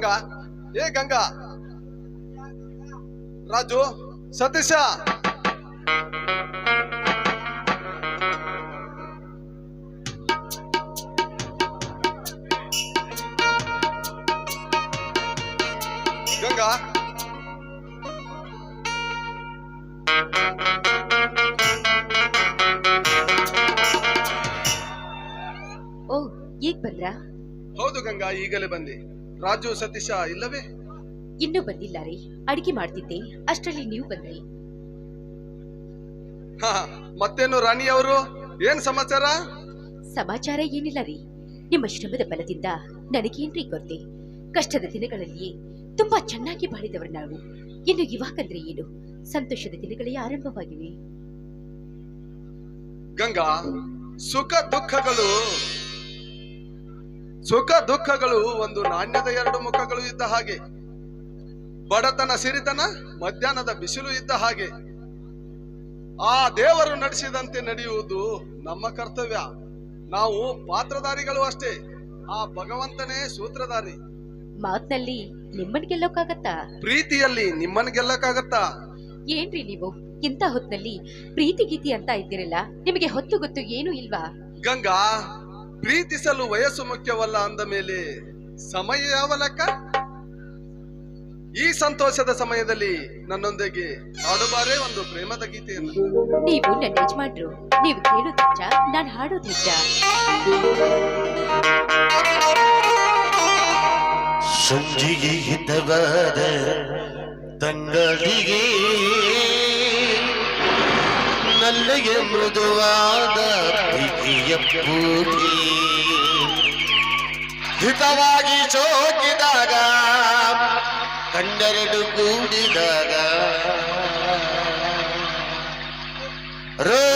ಗಂಗಾ? ಏ ಗಂಗಾ? ರಾಜು ಸತೀಶ? ಗಂಗಾ? ಓ ಈಗ ಬಂದ್ರಾ? ಹೌದು ಗಂಗಾ ಈಗಲೇ ಬಂದೆ. ರಾಜು ಸತೀಶ ಇಲ್ಲವೇ? ಇನ್ನೂ ಬಂದಿಲ್ಲ ರೀ. ಅಡಿಗೆ ಮಾಡ್ತಿದ್ದೆ. ಅಷ್ಟರಲ್ಲಿ ನೀವು ಬಂದ್ರಿ. ಹಾ ರಾಣಿ ಅವರು? ಏನ್ ಸಮಾಚಾರ? ಸಮಾಚಾರ ಏನಿಲ್ಲ ರೀ. ನಿಮ್ಮ ಶ್ರಮದ ಬಲದಿಂದ ನನಗೇನ್ರಿ ಕೊರತೆ? ಕಷ್ಟದ ದಿನಗಳಲ್ಲಿಯೇ ತುಂಬಾ ಚೆನ್ನಾಗಿ ಬಾಳಿದವರು ನಾವು. ಇನ್ನು ಇವಾಗಂದ್ರೆ ಏನು? ಸಂತೋಷದ ದಿನಗಳೇ ಆರಂಭವಾಗಿವೆ. ಗಂಗಾ ಸುಖ ದುಃಖಗಳು ಸುಖ ದುಃಖಗಳು ಒಂದು ನಾಣ್ಯದ ಎರಡು ಮುಖಗಳು ಇದ್ದ ಹಾಗೆ. ಬಡತನ ಸಿರಿತನ ಮಧ್ಯಾಹ್ನದ ಬಿಸಿಲು ಇದ್ದ ಹಾಗೆ. ಆ ದೇವರು ನಡೆಸಿದಂತೆ ನಡೆಯುವುದು ನಮ್ಮ ಕರ್ತವ್ಯ. ನಾವು ಪಾತ್ರಧಾರಿಗಳು ಅಷ್ಟೇ. ಆ ಭಗವಂತನೇ ಸೂತ್ರಧಾರಿ. ಮಾತಿನಲ್ಲಿ ನಿಮ್ಮನ್ ಗೆಲ್ಲೋಕ್ಕಾಗತ್ತಾ? ಪ್ರೀತಿಯಲ್ಲಿ ನಿಮ್ಮನ್ ಗೆಲ್ಲಕ್ಕಾಗತ್ತಾ? ಏನ್ರಿ ನೀವು? ಇಂಥ ಹೊತ್ತಲ್ಲಿ ಪ್ರೀತಿ ಗೀತಿ ಅಂತ ಇದ್ದೀರಲ್ಲ ನಿಮಗೆ ಹೊತ್ತು ಗೊತ್ತು ಏನು ಇಲ್ವಾ? ಗಂಗಾ ಪ್ರೀತಿಸಲು ವಯಸ್ಸು ಮುಖ್ಯವಲ್ಲ ಅಂದ ಮೇಲೆ ಸಮಯ ಯಾವ ಲೆಕ್ಕ? ಈ ಸಂತೋಷದ ಸಮಯದಲ್ಲಿ ನನ್ನೊಂದಿಗೆ ಹಾಡುಬಾರೇ ಒಂದು ಪ್ರೇಮದ ಗೀತೆಯನ್ನು. ನೀವು ನನ್ನ ಯಜಮಾನ್ರು. ನೀವು ಕೇಳೋದ್ ಹೆಚ್ಚ ನಾನು ಹಾಡೋದ್ ಹೆಚ್ಚ ಸಂಜಿಗೆ ಹಿತವಾದ ತಂಗಳಿಗೆ ನಲ್ಲಿಗೆ ಮೃದುವಾದ ಪ್ರೀತಿಯ ಪೂಜೆ ಹಿತವಾಗಿ ಚೋಕಿದಾಗ ಕಣ್ಣೆರಡು ಕೂಡಿದಾಗ ರೋಮಾಂಚನ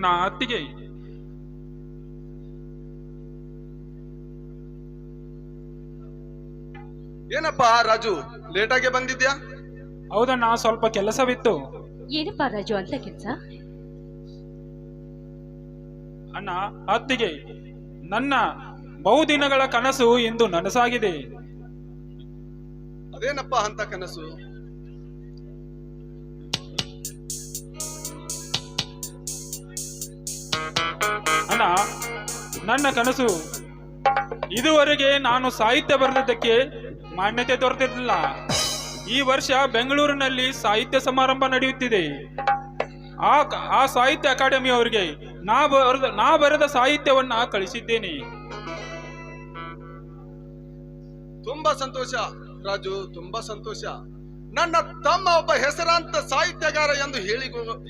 ಅಣ್ಣ ಅತ್ತಿಗೆ. ಏನಪ್ಪ ರಾಜು ಲೇಟಾಗೆ ಬಂದಿದ್ಯಾ? ಹೌದಣ್ಣ ಸ್ವಲ್ಪ ಕೆಲಸವಿತ್ತು. ಏನಪ್ಪಾ ರಾಜು ಅಂತ ಕೆಲಸ? ಅಣ್ಣ ಅತ್ತಿಗೆ ನನ್ನ ಬಹುದಿನಗಳ ಕನಸು ಇಂದು ನನಸಾಗಿದೆ. ಅದೇನಪ್ಪ ಅಂತ ಕನಸು? ನನ್ನ ಕನಸು. ಇದುವರೆಗೆ ನಾನು ಸಾಹಿತ್ಯ ಬರೆದಿದ್ದಕ್ಕೆ ಮಾನ್ಯತೆ ದೊರೆತಿರಲಿಲ್ಲ. ಈ ವರ್ಷ ಬೆಂಗಳೂರಿನಲ್ಲಿ ಸಾಹಿತ್ಯ ಸಮಾರಂಭ ನಡೆಯುತ್ತಿದೆ. ಆ ಆ ಸಾಹಿತ್ಯ ಅಕಾಡೆಮಿ ಅವರಿಗೆ ನಾ ಬರೆದ ನಾ ಬರೆದ ಸಾಹಿತ್ಯವನ್ನ ಕಳಿಸಿದ್ದೇನೆ. ತುಂಬಾ ಸಂತೋಷ, ರಾಜು, ತುಂಬಾ ಸಂತೋಷ. ನನ್ನ ತಮ್ಮ ಒಬ್ಬ ಹೆಸರಾಂತ ಸಾಹಿತ್ಯಗಾರ ಎಂದು ಹೇಳಿ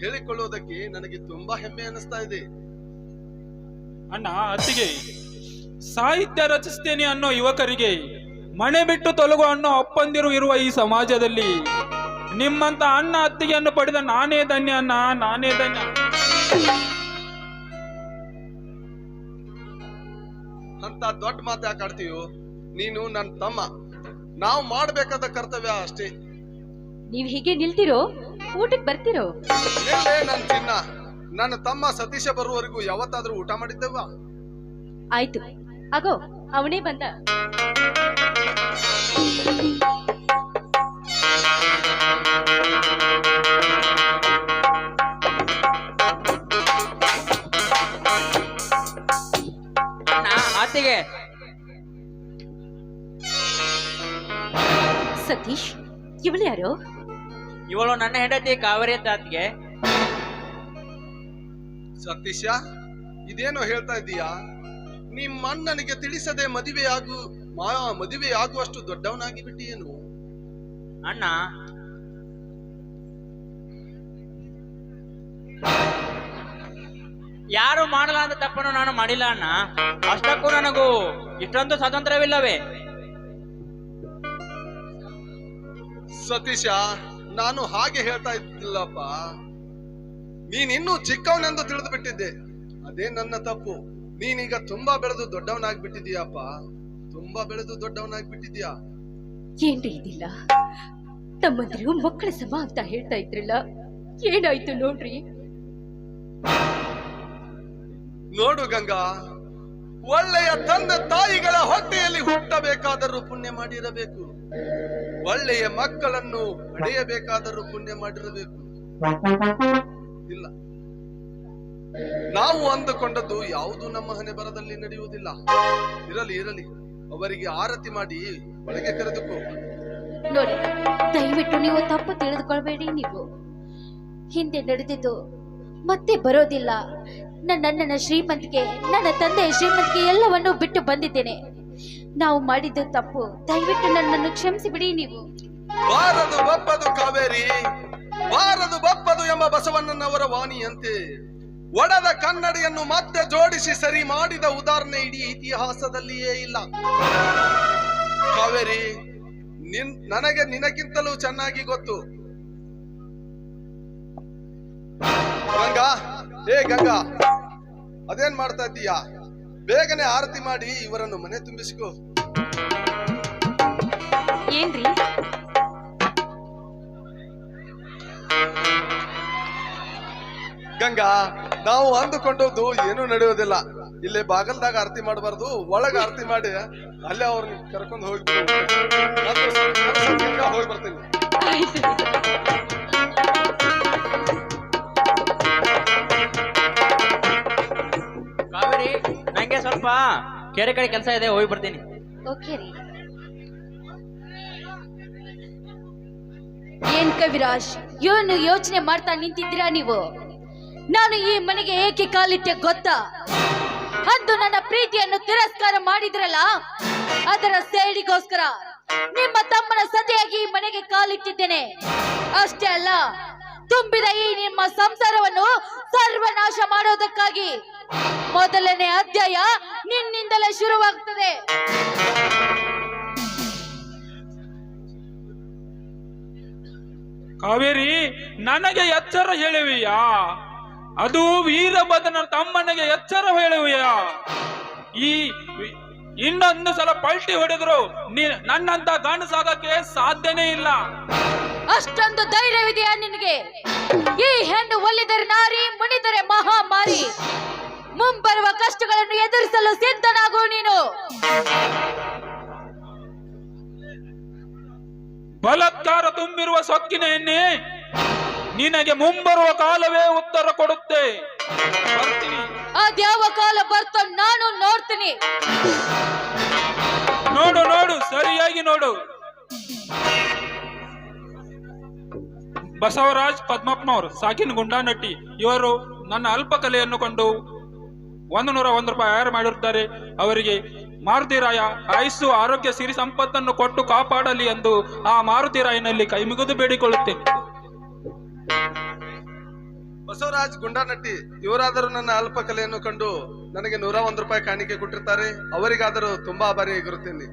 ಹೇಳಿಕೊಳ್ಳುವುದಕ್ಕೆ ನನಗೆ ತುಂಬಾ ಹೆಮ್ಮೆ ಅನಿಸ್ತಾ ಇದೆ. ಅಣ್ಣ ಅತ್ತಿಗೆ ಸಾಹಿತ್ಯ ರಚಿಸ್ತೇನೆ ಅನ್ನೋ ಯುವಕರಿಗೆ ಮನೆ ಬಿಟ್ಟು ತೊಲಗು ಅನ್ನೋ ಅಪ್ಪಂದಿರು ಇರುವ ಈ ಸಮಾಜದಲ್ಲಿ ನಿಮ್ಮಂತ ಅಣ್ಣ ಅತ್ತಿಗೆಯನ್ನು ಪಡೆದ ನಾನೇ ಧನ್ಯ ಅಣ್ಣ ನಾನೇ ಧನ್ಯ ಅಂತ ದೊಡ್ಡ ಮಾತು ಯಾಕೆ ಆಡ್ತೀಯೋ? ನೀನು ನನ್ನ ತಮ್ಮ. ನಾವು ಮಾಡಬೇಕಾದ ಕರ್ತವ್ಯ ಅಷ್ಟೇ. ನೀವ್ ಹೀಗೆ ನಿಲ್ತಿರೋ? ಊಟಕ್ಕೆ ಬರ್ತಿರೋ? ನಿನ್ನೆ ನನ್ನ ಚಿನ್ನ. ನನ್ನ ತಮ್ಮ ಸತೀಶ ಬರುವವರೆಗೂ ಯಾವತ್ತಾದ್ರೂ ಊಟ ಮಾಡಿದ್ದೆವ? ಆಯ್ತು. ಆಗೋ ಅವನೇ ಬಂದ. ನಾ ಅತ್ತಿಗೆ ಸತೀಶ್ ಇವಳು ಯಾರು? ಇವಳು ನನ್ನ ಹೆಂಡತಿ ಕಾವೇರಿ ಅಂತ ಅತ್ತಿಗೆ ಸತೀಶ ಇದೇನೋ ಹೇಳ್ತಾ ಇದ್ದೀಯಾ ನಿಮ್ಮ ಅಣ್ಣನಿಗೆ ತಿಳಿಸದೆ ಮದುವೆ ಆಗು ಮಾ ಮದುವೆ ಆಗುವಷ್ಟು ದೊಡ್ಡವನಾಗಿ ಬಿಟ್ಟಿಯೇನು ಅಣ್ಣ. ಯಾರು ಮಾಡಲ್ಲ ಅಂತ ತಪ್ಪನ್ನು ನಾನು ಮಾಡಿಲ್ಲ ಅಣ್ಣ. ಅಷ್ಟಕ್ಕೂ ನನಗೂ ಇಷ್ಟೊಂದು ಸ್ವಾತಂತ್ರ್ಯವಿಲ್ಲವೇ? ಸತೀಶ ನಾನು ಹಾಗೆ ಹೇಳ್ತಾ ಇದ್ದಿಲ್ಲಪ್ಪ. ನೀನಿನ್ನೂ ಚಿಕ್ಕವನೆಂದು ತಿಳಿದು ಬಿಟ್ಟಿದ್ದೆ ಅದೇ ನನ್ನ ತಪ್ಪು. ನೀನೀಗ ತುಂಬಾ ಬೆಳೆದು ದೊಡ್ಡವನಾಗ್ಬಿಟ್ಟಿದೀಯಪ್ಪ ತುಂಬಾ ಬೆಳೆದು ದೊಡ್ಡವನಾಗ್ಬಿಟ್ಟಿದ್ಯಾ ಏನ್ರಿ ಇದಿಲ್ಲ? ತಮ್ಮಂದಿರು ಮಕ್ಕಳ ಸಮ ಅಂತ ಹೇಳ್ತಾ ಇದ್ರಲ್ಲ ಏನಾಯ್ತು ನೋಡ್ರಿ? ನೋಡು ಗಂಗಾ ಒಳ್ಳೆಯ ತಂದೆ ತಾಯಿಗಳ ಹೊಟ್ಟೆಯಲ್ಲಿ ಹುಟ್ಟಬೇಕಾದರೂ ಪುಣ್ಯ ಮಾಡಿರಬೇಕು. ಒಳ್ಳೆಯ ಮಕ್ಕಳನ್ನು ಪಡೆಯಬೇಕಾದರೂ ಪುಣ್ಯ ಮಾಡಿರಬೇಕು. ಇಲ್ಲ ನಾವು ಅಂದುಕೊಂಡದ್ದು ಯಾವುದು ನಮ್ಮ ಹಣೆ ಬರದಲ್ಲಿ ನಡೆಯುವುದಿಲ್ಲ. ಇರಲಿ ಇರಲಿ. ಅವರಿಗೆ ಆರತಿ ಮಾಡಿ ಒಳಗೆ ಕರೆದುಕೋ. ನೋಡಿ ದಯವಿಟ್ಟು ನೀವು ತಪ್ಪು ತಿಳಿದುಕೊಳ್ಬೇಡಿ ನೀವು. ಹಿಂದೆ ನಡೆದಿದ್ದು ಮತ್ತೆ ಬರೋದಿಲ್ಲ. ನನ್ನ ಶ್ರೀಮಂತಿಗೆ ನನ್ನ ತಂದೆಯ ಶ್ರೀಮಂತಿಕೆ ಎಲ್ಲವನ್ನೂ ಬಿಟ್ಟು ಬಂದಿದ್ದೇನೆ. ನಾವು ಮಾಡಿದ್ದು ತಪ್ಪು. ದಯವಿಟ್ಟು ನನ್ನನ್ನು ಕ್ಷಮಿಸಿ ಬಿಡಿ ನೀವು ಕಾವೇರಿ. ಬಾರದು ಬಪ್ಪದು ಎಂಬ ಬಸವಣ್ಣನವರ ವಾಣಿಯಂತೆ, ಒಡದ ಕನ್ನಡಿಯನ್ನು ಮತ್ತೆ ಜೋಡಿಸಿ ಸರಿ ಮಾಡಿದ ಉದಾಹರಣೆ ಇಡೀ ಇತಿಹಾಸದಲ್ಲಿಯೇ ಇಲ್ಲ. ಕಾವೇರಿ, ನಿನ್, ನನಗೆ ನಿನಗಿಂತಲೂ ಚೆನ್ನಾಗಿ ಗೊತ್ತು. ಗಂಗಾ, ಏ ಗಂಗಾ, ಅದೇನ್ ಮಾಡ್ತಾ ಇದ್ದೀಯಾ? ಬೇಗನೆ ಆರತಿ ಮಾಡಿ ಇವರನ್ನು ಮನೆ ತುಂಬಿಸಿಕೋ. ಏನ್ರಿ? ಗಂಗಾ ನಾವು ಅಂದುಕೊಂಡದ್ದು ಏನೂ ನಡೆಯೋದಿಲ್ಲ. ಇಲ್ಲಿ ಬಾಗಲ್ದಾಗ ಆರತಿ ಮಾಡಬಾರ್ದು ಒಳಗ ಆರತಿ ಮಾಡಿ ಅಲ್ಲೇ ಅವ್ರನ್ನ ಕರ್ಕೊಂಡು ಹೋಗಿ ಗಂಗಾ ಹೋಗಿ ಬರ್ತೀನಿ. ಕಾವೇರಿ ನಂಗೆ ಸ್ವಲ್ಪ ಕೆರೆ ಕಡೆ ಕೆಲಸ ಇದೆ ಹೋಗಿ ಬರ್ತೀನಿ. ಓಕೆ ರೀ. ಏನ್ ಕವಿರಾಜ್ ಏನು ಯೋಚನೆ ಮಾಡ್ತಾ ನಿಂತಿದ್ದೀರಾ ನೀವು? ನಾನು ಈ ಮನೆಗೆ ಏಕೆ ಕಾಲಿಟ್ಟೆ ಗೊತ್ತಾ? ಅಂದು ನನ್ನ ಪ್ರೀತಿಯನ್ನು ತಿರಸ್ಕಾರ ಮಾಡಿದ್ರಲ್ಲ, ಅದರ ಸೇಡಿಗೋಸ್ಕರ ನಿಮ್ಮ ತಮ್ಮನ ಸತಿಯಾಗಿ ಈ ಮನೆಗೆ ಕಾಲಿಟ್ಟಿದ್ದೇನೆ. ಅಷ್ಟೇ ಅಲ್ಲ, ತುಂಬಿದ ಈ ನಿಮ್ಮ ಸಂಸಾರವನ್ನು ಸರ್ವನಾಶ ಮಾಡೋದಕ್ಕಾಗಿ ಮೊದಲನೇ ಅಧ್ಯಾಯ ನಿನ್ನಿಂದಲೇ ಶುರುವಾಗ್ತದೆ. ಕಾವೇರಿ, ನನಗೆ ಎಚ್ಚರ ಹೇಳುವಿಯಾ? ಅದು ವೀರಭದ್ರನ ತಮ್ಮನಿಗೆ ಎಚ್ಚರ ಹೇಳುವೆಯ? ಈ ಇನ್ನೊಂದು ಸಲ ಪಲ್ಟಿ ಹೊಡೆದ್ರು ನೀ ನನ್ನಂತ ಗಂಡಸಾಗಕ್ಕೆ ಸಾಧ್ಯನೇ ಇಲ್ಲ. ಅಷ್ಟೊಂದು ಧೈರ್ಯವಿದೆಯಾ ನಿನಗೆ? ಈ ಹೆಣ್ಣು ಒಲಿದರೆ ನಾರಿ ಮುನಿದರೆ ಮಹಾಮಾರಿ. ಮುಂಬರುವ ಕಷ್ಟಗಳನ್ನು ಎದುರಿಸಲು ಸಿದ್ಧನಾಗು ನೀನು. ಬಲತ್ಕಾರ ತುಂಬಿರುವ ಸೊಕ್ಕಿನ ಎಣ್ಣೆ ನಿನಗೆ ಮುಂಬರುವ ಕಾಲವೇ ಉತ್ತರ ಕೊಡುತ್ತೆ. ಬರ್ತೀನಿ. ಅದ್ಯಾವ ಕಾಲ ಬರ್ತ ನಾನು ನೋಡ್ತೀನಿ. ನೋಡು ನೋಡು ಸರಿಯಾಗಿ ನೋಡು. ಬಸವರಾಜ್ ಪದ್ಮಪ್ಪನವರು ಸಾಕಿನ ಗುಂಡಾನಟ್ಟಿ ಇವರು ನನ್ನ ಅಲ್ಪ ಕಲೆಯನ್ನು ಕೊಂಡು ಒಂದು ನೂರ ಒಂದು ರೂಪಾಯಿ ಆಯರ್ ಮಾಡಿರುತ್ತಾರೆ ಅವರಿಗೆ ಮಾರುತಿರಾಯ ಆಯಸ್ಸು ಆರೋಗ್ಯ ಸಿರಿ ಸಂಪತ್ತನ್ನು ಕೊಟ್ಟು ಕಾಪಾಡಲಿ ಎಂದು ಆ ಮಾರುತಿರಾಯನಲ್ಲಿ ಕೈ ಮುಗಿದು ಬೇಡಿಕೊಳ್ಳುತ್ತೇನೆ. ಬಸವರಾಜ್ ಗುಂಡಾನಟ್ಟಿ, ಇವರಾದರೂ ನನ್ನ ಅಲ್ಪ ಕಲೆಯನ್ನು ಕಂಡು ನನಗೆ ನೂರ ಒಂದು ರೂಪಾಯಿ ಕಾಣಿಕೆ ಕೊಟ್ಟಿರ್ತಾರೆ. ಅವರಿಗಾದರೂ ತುಂಬಾ ಆಭಾರಿಯಾಗಿರುತ್ತೇನೆ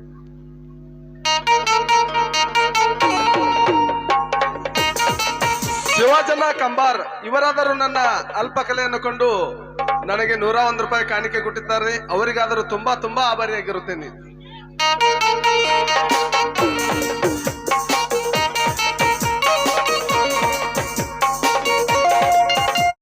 ಶಿವಜನ ಕಂಬಾರ್, ಇವರಾದರೂ ನನ್ನ ಅಲ್ಪ ಕಲೆಯನ್ನು ಕಂಡು ನನಗೆ ನೂರ ಒಂದು ರೂಪಾಯಿ ಕಾಣಿಕೆ ಕೊಟ್ಟಿದ್ದಾರೆ ಅವರಿಗಾದರೂ ತುಂಬಾ ತುಂಬಾ ಆಭಾರಿಯಾಗಿರುತ್ತೇನೆ